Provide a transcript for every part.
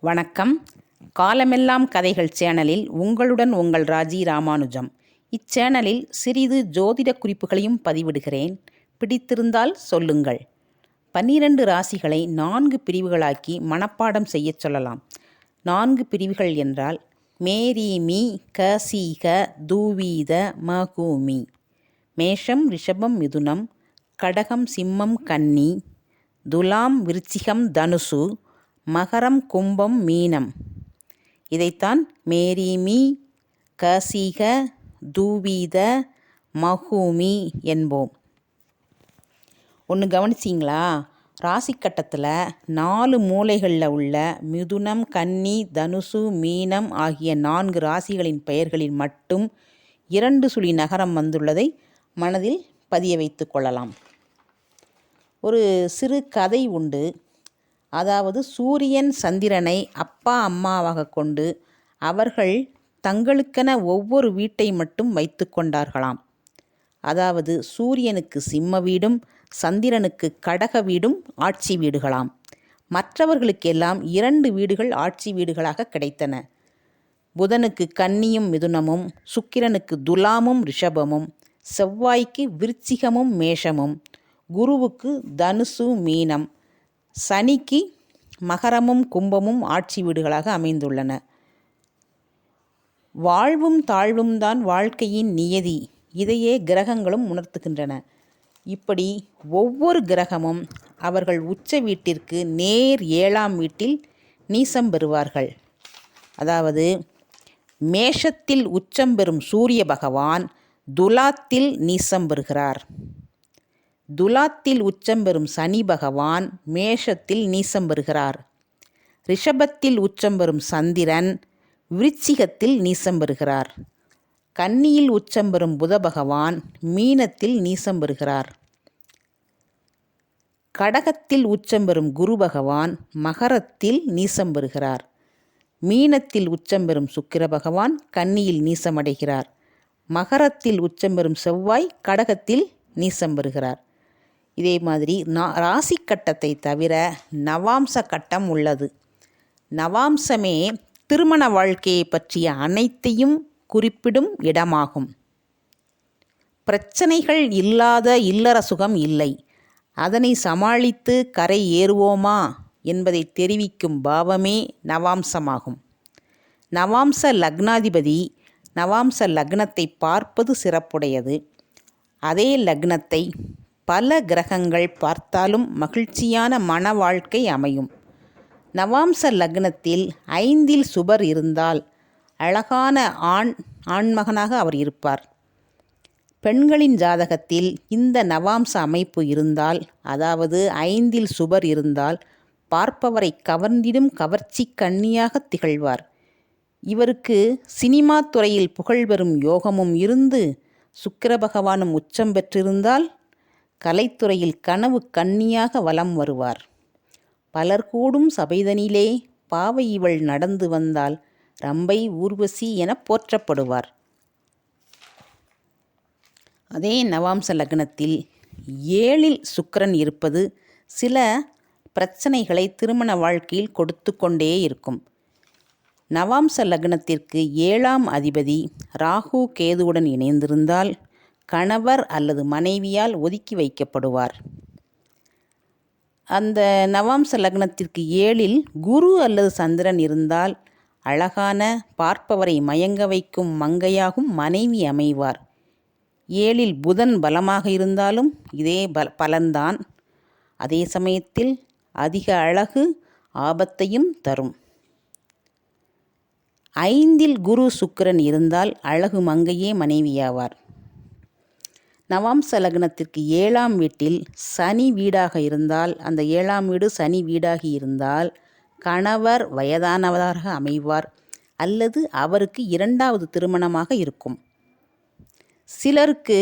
வணக்கம். காலமெல்லாம் கதைகள் சேனலில் உங்களுடன் உங்கள் ராஜி ராமானுஜம். இச்சேனலில் சிறிது ஜோதிட குறிப்புகளையும் பதிவிடுகிறேன். பிடித்திருந்தால் சொல்லுங்கள். பன்னிரண்டு ராசிகளை நான்கு பிரிவுகளாக்கி மனப்பாடம் செய்யச் சொல்லலாம். நான்கு பிரிவுகள் என்றால் மேரி மீ கசீக தூவீத மகூமி மேஷம் ரிஷபம் மிதுனம் கடகம் சிம்மம் கன்னி துலாம் விருச்சிகம் தனுசு மகரம் கும்பம் மீனம். இதைத்தான் மேரிமி கசீக தூவீத மகூமி என்போம். ஒன்று கவனிச்சிங்களா? ராசி கட்டத்தில் நாலு மூலைகளில் உள்ள மிதுனம் கன்னி தனுசு மீனம் ஆகிய நான்கு ராசிகளின் பெயர்களில் மட்டும் இரண்டு சுழி நகரம் வந்துள்ளதை மனதில் பதிய வைத்து கொள்ளலாம். ஒரு சிறு கதை உண்டு. அதாவது சூரியன் சந்திரனை அப்பா அம்மாவாக கொண்டு அவர்கள் தங்களுக்கென ஒவ்வொரு வீட்டை மட்டும் வைத்து கொண்டார்களாம். அதாவது சூரியனுக்கு சிம்ம வீடும் சந்திரனுக்கு கடக வீடும் ஆட்சி வீடுகளாம். மற்றவர்களுக்கெல்லாம் இரண்டு வீடுகள் ஆட்சி வீடுகளாக கிடைத்தன. புதனுக்கு கன்னியும் மிதுனமும் சுக்கிரனுக்கு துலாமும் ரிஷபமும் செவ்வாய்க்கு விருச்சிகமும் மேஷமும் குருவுக்கு தனுசு மீனம் சனிக்கு மகரமும் கும்பமும் ஆட்சி வீடுகளாக அமைந்துள்ளன. வாழ்வும் தாழ்வும் தான் வாழ்க்கையின் நியதி. இதையே கிரகங்களும் உணர்த்துகின்றன. இப்படி ஒவ்வொரு கிரகமும் அவர்கள் உச்ச வீட்டிற்கு நேர் ஏழாம் வீட்டில் நீசம் பெறுவார்கள். அதாவது மேஷத்தில் உச்சம் பெறும் சூரிய பகவான் துலாத்தில் நீசம் பெறுகிறார். துலாத்தில் உச்சம் பெறும் சனி பகவான் மேஷத்தில் நீசம் பெறுகிறார். ரிஷபத்தில் உச்சம் பெறும் சந்திரன் விருச்சிகத்தில் நீசம் பெறுகிறார். கன்னியில் உச்சம் பெறும் புத பகவான் மீனத்தில் நீசம் பெறுகிறார். கடகத்தில் உச்சம் பெறும் குரு பகவான் மகரத்தில் நீசம் பெறுகிறார். மீனத்தில் உச்சம் பெறும் சுக்கிர பகவான் கன்னியில் நீசமடைகிறார். மகரத்தில் உச்சம் பெறும் செவ்வாய் கடகத்தில் நீசம் பெறுகிறார். இதே மாதிரி ராசி கட்டத்தை தவிர நவாம்ச கட்டம் உள்ளது. நவாம்சமே திருமண வாழ்க்கையை பற்றிய அனைத்தையும் குறிப்பிடும் இடமாகும். பிரச்சனைகள் இல்லாத இல்லற சுகம் இல்லை. அதனை சமாளித்து கரை ஏறுவோமா என்பதை தெரிவிக்கும் பாவமே நவாம்சமாகும். நவாம்ச லக்னாதிபதி நவாம்ச லக்னத்தை பார்ப்பது சிறப்புடையது. அதே லக்னத்தை பல கிரகங்கள் பார்த்தாலும் மகிழ்ச்சியான மன வாழ்க்கை அமையும். நவாம்ச லக்னத்தில் ஐந்தில் சுபர் இருந்தால் அழகான ஆண் ஆண்மகனாக அவர் இருப்பார். பெண்களின் ஜாதகத்தில் இந்த நவாம்ச அமைப்பு இருந்தால் அதாவது ஐந்தில் சுபர் இருந்தால் பார்ப்பவரை கவர்ந்திடும் கவர்ச்சி கண்ணியாக திகழ்வார். இவருக்கு சினிமா துறையில் புகழ் பெறும் யோகமும் இருந்து சுக்கிர பகவானும் உச்சம் பெற்றிருந்தால் கலைத்துறையில் கனவு கண்ணியாக வலம் வருவார். பலர் கூடும் சபைதனிலே பாவை இவள் நடந்து வந்தால் ரம்பை ஊர்வசி என போற்றப்படுவார். அதே நவாம்ச லக்னத்தில் ஏழில் சுக்கரன் இருப்பது சில பிரச்சனைகளை திருமண வாழ்க்கையில் கொடுத்து கொண்டே இருக்கும். நவாம்ச லக்னத்திற்கு ஏழாம் அதிபதி ராகு கேதுவுடன் இணைந்திருந்தால் கணவர் அல்லது மனைவியால் ஒதுக்கி வைக்கப்படுவார். அந்த நவாம்ச லக்னத்திற்கு ஏழில் குரு அல்லது சந்திரன் இருந்தால் அழகான பார்ப்பவரை மயங்க வைக்கும் மங்கையாகும் மனைவி அமைவார். ஏழில் புதன் பலமாக இருந்தாலும் இதே பல பலன்தான். அதே சமயத்தில் அதிக அழகு ஆபத்தையும் தரும். ஐந்தில் குரு சுக்கிரன் இருந்தால் அழகு மங்கையே மனைவியாவார். நவாம்ச லக்னத்திற்கு ஏழாம் வீட்டில் சனி வீடாக இருந்தால் அந்த ஏழாம் வீடு சனி வீடாகி இருந்தால் கணவர் வயதானவராக அமைவார் அல்லது அவருக்கு இரண்டாவது திருமணமாக இருக்கும். சிலருக்கு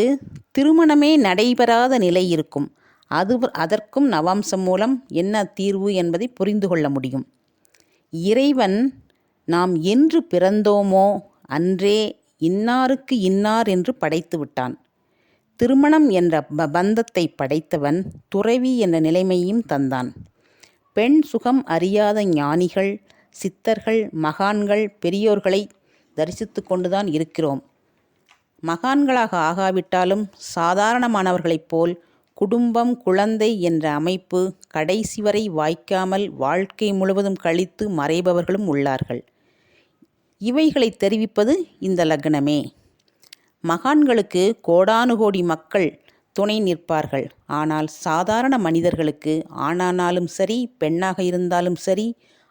திருமணமே நடைபெறாத நிலை இருக்கும். அது அதற்கும் நவாம்சம் மூலம் என்ன தீர்வு என்பதை புரிந்து கொள்ள முடியும். இறைவன் நாம் என்று பிறந்தோமோ அன்றே இன்னாருக்கு இன்னார் என்று படைத்து விட்டான். திருமணம் என்ற ப பந்தத்தை படைத்தவன் துறவி என்ற நிலைமையும் தந்தான். பெண் சுகம் அறியாத ஞானிகள் சித்தர்கள் மகான்கள் பெரியோர்களை தரிசித்து கொண்டுதான் இருக்கிறோம். மகான்களாக ஆகாவிட்டாலும் சாதாரணமானவர்களைப் போல் குடும்பம் குழந்தை என்ற அமைப்பு கடைசி வரை வாய்க்காமல் வாழ்க்கை முழுவதும் கழித்து மறைபவர்களும் உள்ளார்கள். இவைகளை தெரிவிப்பது இந்த லக்னமே. மகான்களுக்கு கோடானுகோடி மக்கள் துணை நிற்பார்கள். ஆனால் சாதாரண மனிதர்களுக்கு ஆணானாலும் சரி பெண்ணாக இருந்தாலும் சரி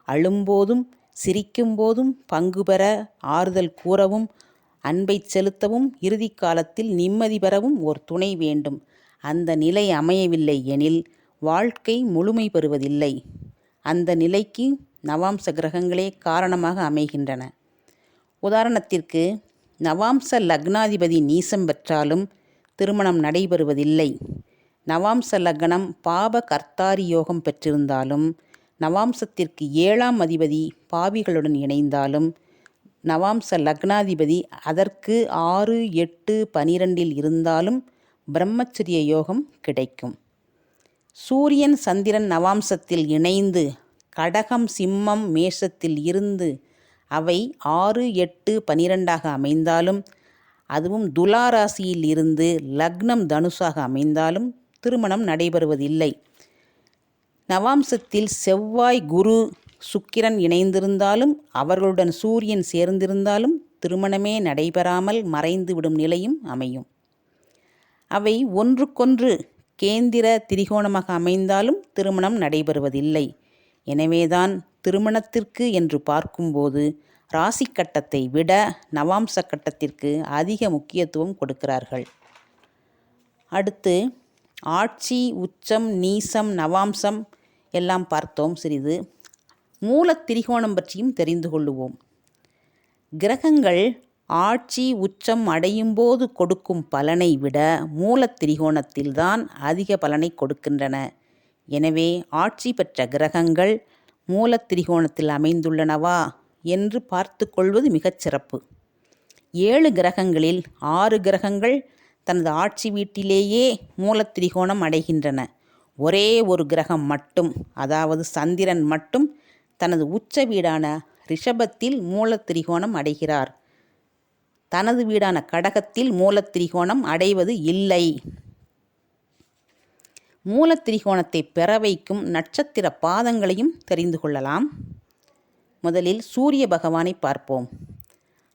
அழும்போதும் சிரிக்கும் போதும் பங்கு பெற ஆறுதல் கூறவும் அன்பை செலுத்தவும் இறுதி காலத்தில் நிம்மதி பெறவும் ஒரு துணை வேண்டும். அந்த நிலை அமையவில்லை எனில் வாழ்க்கை முழுமை பெறுவதில்லை. அந்த நிலைக்கு நவாம்ச கிரகங்களே காரணமாக அமைகின்றன. உதாரணத்திற்கு நவாம்ச லக்னாதிபதி நீசம் பெற்றாலும் திருமணம் நடைபெறுவதில்லை. நவாம்ச லக்னம் பாப கர்த்தாரி யோகம் பெற்றிருந்தாலும் நவாம்சத்திற்கு ஏழாம் அதிபதி பாவிகளுடன் இணைந்தாலும் நவாம்ச லக்னாதிபதி அதற்கு ஆறு எட்டு பனிரெண்டில் இருந்தாலும் பிரம்மச்சரிய யோகம் கிடைக்கும். சூரியன் சந்திரன் நவாம்சத்தில் இணைந்து கடகம் சிம்மம் மேஷத்தில் இருந்து அவை ஆறு எட்டு பனிரெண்டாக அமைந்தாலும் அதுவும் துலா ராசியில் இருந்து லக்னம் தனுஷாக அமைந்தாலும் திருமணம் நடைபெறுவதில்லை. நவாம்சத்தில் செவ்வாய் குரு சுக்கிரன் இணைந்திருந்தாலும் அவர்களுடன் சூரியன் சேர்ந்திருந்தாலும் திருமணமே நடைபெறாமல் மறைந்துவிடும் நிலையும் அமையும். அவை ஒன்றுக்கொன்று கேந்திர திரிகோணமாக அமைந்தாலும் திருமணம் நடைபெறுவதில்லை. எனவேதான் திருமணத்திற்கு என்று பார்க்கும்போது ராசி கட்டத்தை விட நவாம்ச கட்டத்திற்கு அதிக முக்கியத்துவம் கொடுக்கிறார்கள். அடுத்து ஆட்சி உச்சம் நீசம் நவாம்சம் எல்லாம் பார்த்தோம். சிறிது மூல திரிகோணம் பற்றியும் தெரிந்து கொள்ளுவோம். கிரகங்கள் ஆட்சி உச்சம் அடையும் போது கொடுக்கும் பலனை விட மூலத்திரிகோணத்தில்தான் அதிக பலனை கொடுக்கின்றன. எனவே ஆட்சி பெற்ற கிரகங்கள் மூலத்திரிகோணத்தில் அமைந்துள்ளனவா என்று பார்த்து கொள்வது மிகச் சிறப்பு. ஏழு கிரகங்களில் ஆறு கிரகங்கள் தனது ஆட்சி வீட்டிலேயே மூலத்திரிகோணம் அடைகின்றன. ஒரே ஒரு கிரகம் மட்டும் அதாவது சந்திரன் மட்டும் தனது உச்ச வீடான ரிஷபத்தில் மூலத்திரிகோணம் அடைகிறார். தனது வீடான கடகத்தில் மூலத்திரிகோணம் அடைவது இல்லை. மூலத்திரிகோணத்தை பெற வைக்கும் நட்சத்திர பாதங்களையும் தெரிந்து கொள்ளலாம். முதலில் சூரிய பகவானை பார்ப்போம்.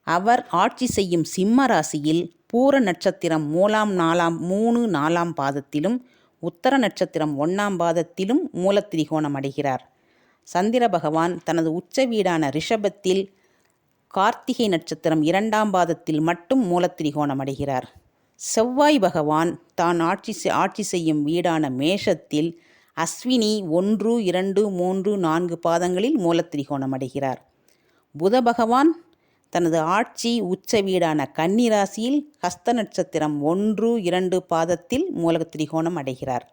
அவர் ஆட்சி செய்யும் சிம்ம ராசியில் பூர நட்சத்திரம் மூலாம் நாலாம் மூணு நாலாம் பாதத்திலும் உத்தர நட்சத்திரம் ஒன்றாம் பாதத்திலும் மூலத்திரிகோணம் அடைகிறார். சந்திர பகவான் தனது உச்ச வீடான ரிஷபத்தில் கார்த்திகை நட்சத்திரம் இரண்டாம் பாதத்தில் மட்டும் மூலத்திரிகோணம் அடைகிறார். செவ்வாய் பகவான் தான் ஆட்சி ஆட்சி செய்யும் வீடான மேஷத்தில் அஸ்வினி ஒன்று இரண்டு மூன்று நான்கு பாதங்களில் மூலத்திரிகோணம் அடைகிறார். புத பகவான் தனது ஆட்சி உச்ச வீடான கன்னிராசியில் ஹஸ்த நட்சத்திரம் ஒன்று இரண்டு பாதத்தில் மூலத்திரிகோணம் அடைகிறார்.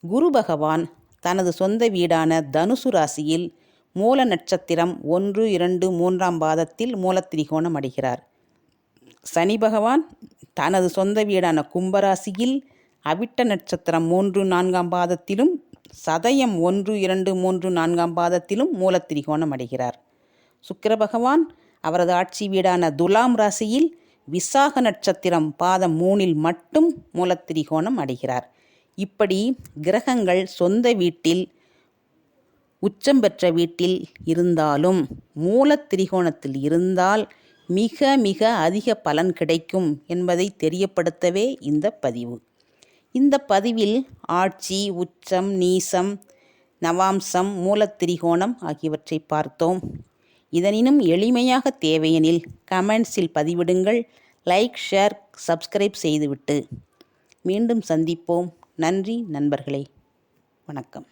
குரு பகவான் தனது சொந்த வீடான தனுசு ராசியில் மூல நட்சத்திரம் ஒன்று இரண்டு மூன்றாம் பாதத்தில் மூலத்திரிகோணம் அடைகிறார். சனி பகவான் தனது சொந்த வீடான கும்பராசியில் அவிட்ட நட்சத்திரம் மூன்று நான்காம் பாதத்திலும் சதயம் ஒன்று இரண்டு மூன்று நான்காம் பாதத்திலும் மூலத்திரிகோணம் அடைகிறார். சுக்கிர பகவான் அவரது ஆட்சி வீடான துலாம் ராசியில் விசாக நட்சத்திரம் பாதம் மூணில் மட்டும் மூலத்திரிகோணம் அடைகிறார். இப்படி கிரகங்கள் சொந்த வீட்டில் உச்சம் பெற்ற வீட்டில் இருந்தாலும் மூலத்திரிகோணத்தில் இருந்தால் மிக மிக அதிக பலன் கிடைக்கும் என்பதை தெரியப்படுத்தவே இந்த பதிவு. இந்த பதிவில் ஆட்சி உச்சம் நீசம் நவாம்சம் மூலத்திரிகோணம் ஆகியவற்றை பார்த்தோம். இதனினும் எளிமையாக தேவையெனில் கமெண்ட்ஸில் பதிவிடுங்கள் லைக் ஷேர் சப்ஸ்கிரைப் செய்துவிட்டு மீண்டும் சந்திப்போம். நன்றி நண்பர்களே. வணக்கம்.